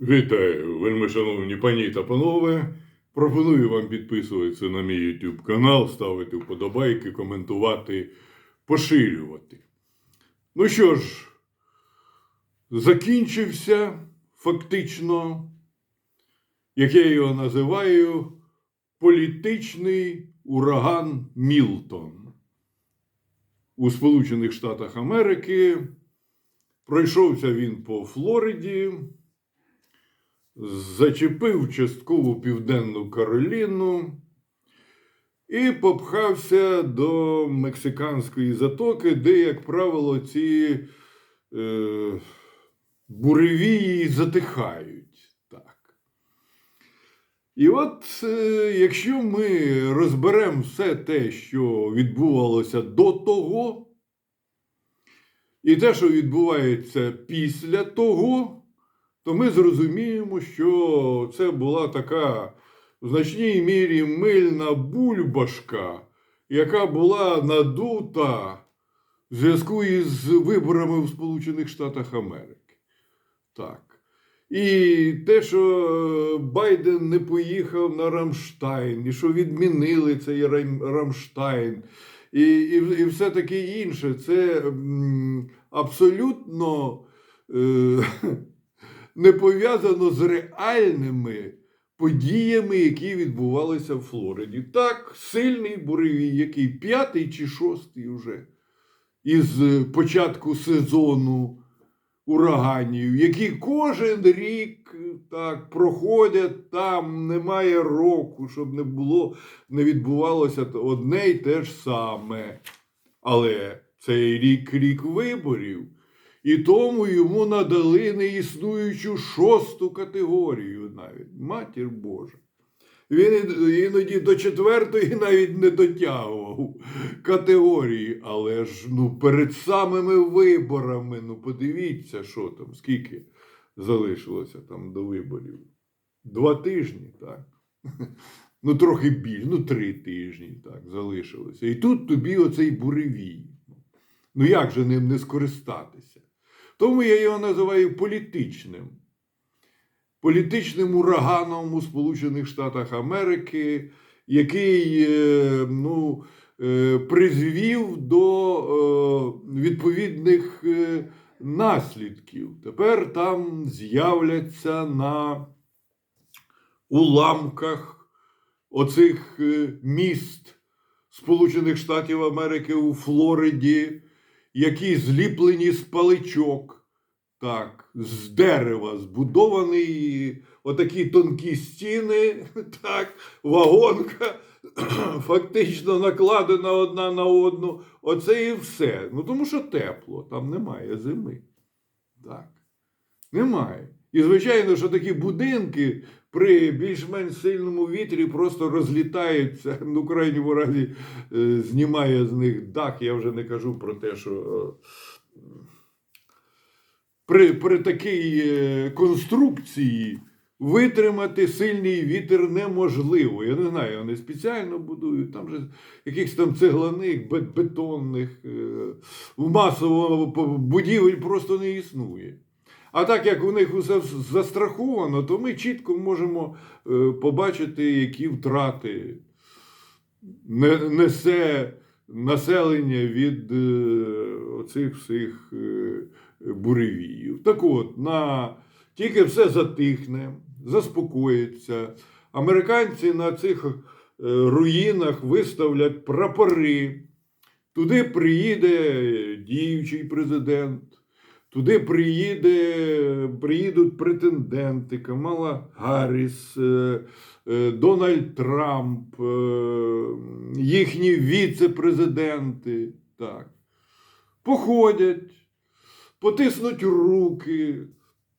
Вітаю, вельми шановні пані та панове. Пропоную вам підписуватися на мій YouTube канал, ставити вподобайки, коментувати, поширювати. Ну що ж, закінчився фактично, як я його називаю, політичний ураган Мілтон. У Сполучених Штатах Америки пройшовся він по Флориді зачепив часткову Південну Кароліну і попхався до Мексиканської затоки, де, як правило, ці е, буревії затихають. Так. І от е, якщо ми розберемо все те, що відбувалося до того, і те, що відбувається після того, то ми зрозуміємо, що це була така в значній мірі мильна бульбашка, яка була надута в зв'язку із виборами в Сполучених Штатах Америки. Так. І те, що Байден не поїхав на Рамштайн, і що відмінили цей Рамштайн, і, і, і все таке інше, це абсолютно. Е, не пов'язано з реальними подіями, які відбувалися в Флориді. Так, сильний буревій, який п'ятий чи шостий вже із початку сезону ураганів, які кожен рік так проходять там, немає року, щоб не було, не відбувалося одне й те ж саме. Але цей рік рік виборів. І тому йому надали неіснуючу шосту категорію навіть. Матір Божа. Він іноді до четвертої навіть не дотягував категорії. Але ж ну, перед самими виборами, ну подивіться, що там, скільки залишилося там до виборів. Два тижні, так. Ну, трохи більше, ну, три тижні так залишилося. І тут тобі оцей буревій. Ну як же ним не скористатися? Тому я його називаю політичним. Політичним ураганом у Сполучених Штатах Америки, який е, ну, е, призвів до е, відповідних наслідків. Тепер там з'являться на уламках оцих міст Сполучених Штатів Америки у Флориді, які зліплені з паличок, так, з дерева збудовані отакі тонкі стіни, так, вагонка фактично накладена одна на одну. Оце і все. Ну тому що тепло, там немає зими. Так. Немає. І звичайно, що такі будинки при більш-менш сильному вітрі просто розлітаються. Ну, в крайньому разі е, знімає з них дах. Я вже не кажу про те, що е, при, при такій е, конструкції витримати сильний вітер неможливо. Я не знаю, вони спеціально будують, там же якихось там цегляних, бетонних, масового будівель просто не існує. А так як у них усе застраховано, то ми чітко можемо е, побачити, які втрати несе населення від е, оцих всіх е, буревіїв. Так от, на... тільки все затихне, заспокоїться. Американці на цих руїнах виставлять прапори. Туди приїде діючий президент. Туди приїде, приїдуть претенденти Камала Гарріс, е, е, Дональд Трамп, е, їхні віце-президенти. Так. Походять, потиснуть руки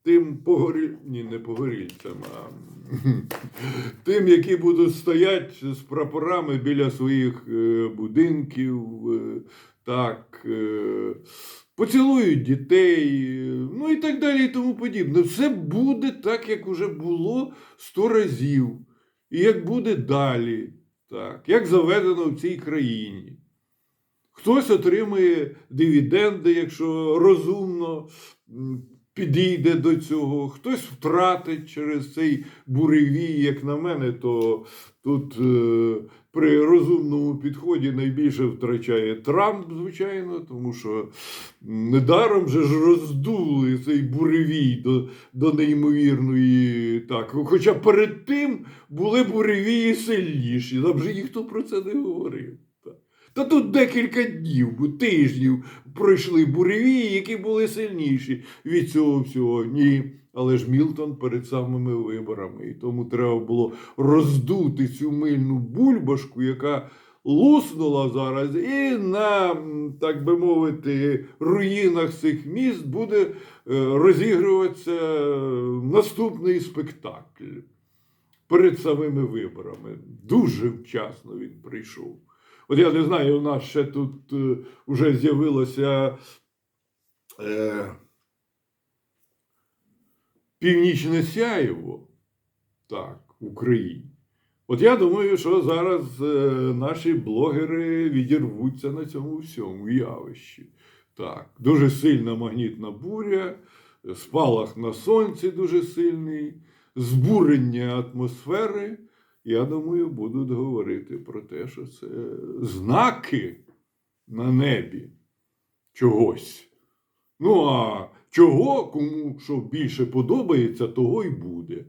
тим погоріль... Ні, не погорільцям, а тим, які будуть стояти з прапорами біля своїх будинків. Так. Поцілують дітей, ну і так далі, і тому подібне. Все буде так, як уже було сто разів, і як буде далі, так, як заведено в цій країні. Хтось отримує дивіденди, якщо розумно підійде до цього, хтось втратить через цей буревій, як на мене, то тут е, при розумному підході найбільше втрачає Трамп, звичайно, тому що недаром же ж роздули цей буревій до, до неймовірної. Так. Хоча перед тим були буревії сильніші, нам же ніхто про це не говорив. Та тут декілька днів, тижнів пройшли буревії, які були сильніші від цього всього. Ні. Але ж Мілтон перед самими виборами. І тому треба було роздути цю мильну бульбашку, яка луснула зараз, і на, так би мовити, руїнах цих міст буде е, розігруватися наступний спектакль перед самими виборами. Дуже вчасно він прийшов. От я не знаю, у нас ще тут е, вже з'явилося е, Північне Сяєво, так, Україні. От я думаю, що зараз е, наші блогери відірвуться на цьому всьому явищі. Так, дуже сильна магнітна буря, спалах на сонці дуже сильний, збурення атмосфери. Я думаю, будуть говорити про те, що це знаки на небі чогось. Ну, а чого, кому що більше подобається, того й буде.